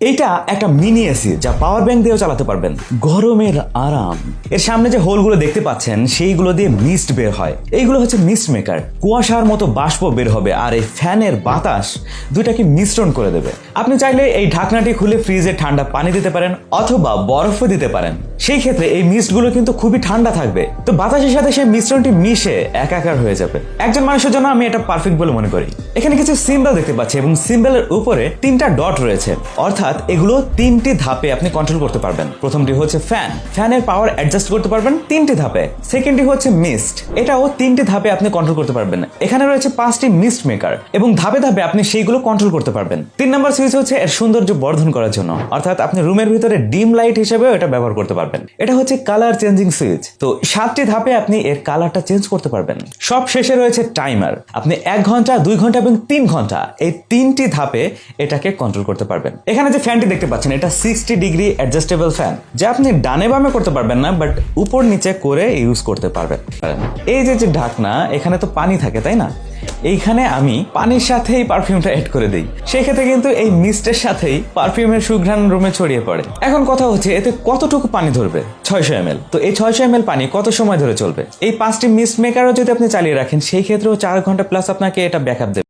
এইটা একটা mini AC যা পাওয়ার ব্যাংক দিয়েও চালাতে পারবেন। গরমের আরাম। এর সামনে যে হোলগুলো দেখতে পাচ্ছেন, সেইগুলো দিয়ে মিস্ট বের হয়। এইগুলো হচ্ছে মিস্ট মেকার কুয়াশার মতো বাষ্প বের হবে আর এই ফ্যানের বাতাস দুইটাকে মিশ্রণ করে দেবে। আপনি চাইলে এই ঢাকনাটি খুলে ফ্রিজে ঠান্ডা পানি দিতে পারেন অথবা বরফও দিতে পারেন। সেই ক্ষেত্রে এই মিস্টগুলো কিন্তু খুবই ঠান্ডা থাকবে। তো বাতাসের সাথে সেই মিশ্রণটি মিশে একাকার হয়ে যাবে। একজন মানুষের জন্য আমি এটা পারফেক্ট বলে মনে করি। এখানে কিছু সিম্বল দেখতে পাচ্ছি এবং সিম্বলের উপরে তিনটা ডট রয়েছে। অর্থাৎ এগুলো তিনটি ধাপে আপনি কন্ট্রোল করতে পারবেন। প্রথমটি হচ্ছে ফ্যান ফ্যানের পাওয়ার অ্যাডজাস্ট করতে পারবেন তিনটি ধাপে। সেকেন্ডটি হচ্ছে মিস্ট এটাও তিনটি ধাপে আপনি কন্ট্রোল করতে পারবেন। এখানে রয়েছে পাঁচটি মিস্ট মেকার এবং ধাপে ধাপে আপনি সেইগুলো কন্ট্রোল করতে পারবেন। তিন নম্বর সুইচ হচ্ছে এর সৌন্দর্য বর্ধন করার জন্য। অর্থাৎ আপনি রুমের ভিতরে ডিম লাইট হিসেবেও এটা ব্যবহার করতে পারবেন। এটা হচ্ছে কালার চেঞ্জিং সুইচ তো সাতটি ধাপে আপনি এর কালারটা চেঞ্জ করতে পারবেন। সব শেষে রয়েছে টাইমার আপনি এক ঘণ্টা, দুই ঘণ্টা এবং তিন ঘণ্টা এই তিনটি ধাপে এটাকে কন্ট্রোল করতে পারবেন। এখানে যে ফ্যানটি দেখতে পাচ্ছেন, এটা সিক্সটি ডিগ্রি অ্যাডজাস্টেবল ফ্যান যা আপনি ডানে বামে করতে পারবেন না বাট উপর নিচে করে ইউজ করতে পারবেন। এই যে যে ঢাকনা, এখানে তো পানি থাকে, তাই না? এইখানে আমি পানির সাথেই পারফিউমটা এড করে দিই। সেই ক্ষেত্রে কিন্তু এই মিস্টের সাথেই পারফিউমের সুঘ্রাণ রুমে ছড়িয়ে পড়ে। এখন কথা হচ্ছে, এতে কতটুকু পানি ধরবে? ছয়শো এম তো এই ছয়শো এম পানি কত সময় ধরে চলবে? এই পাঁচটি মিস্ট মেকারও যদি আপনি চালিয়ে রাখেন, সেই ক্ষেত্রেও চার ঘণ্টা প্লাস আপনাকে এটা ব্যাকআপ দেবে।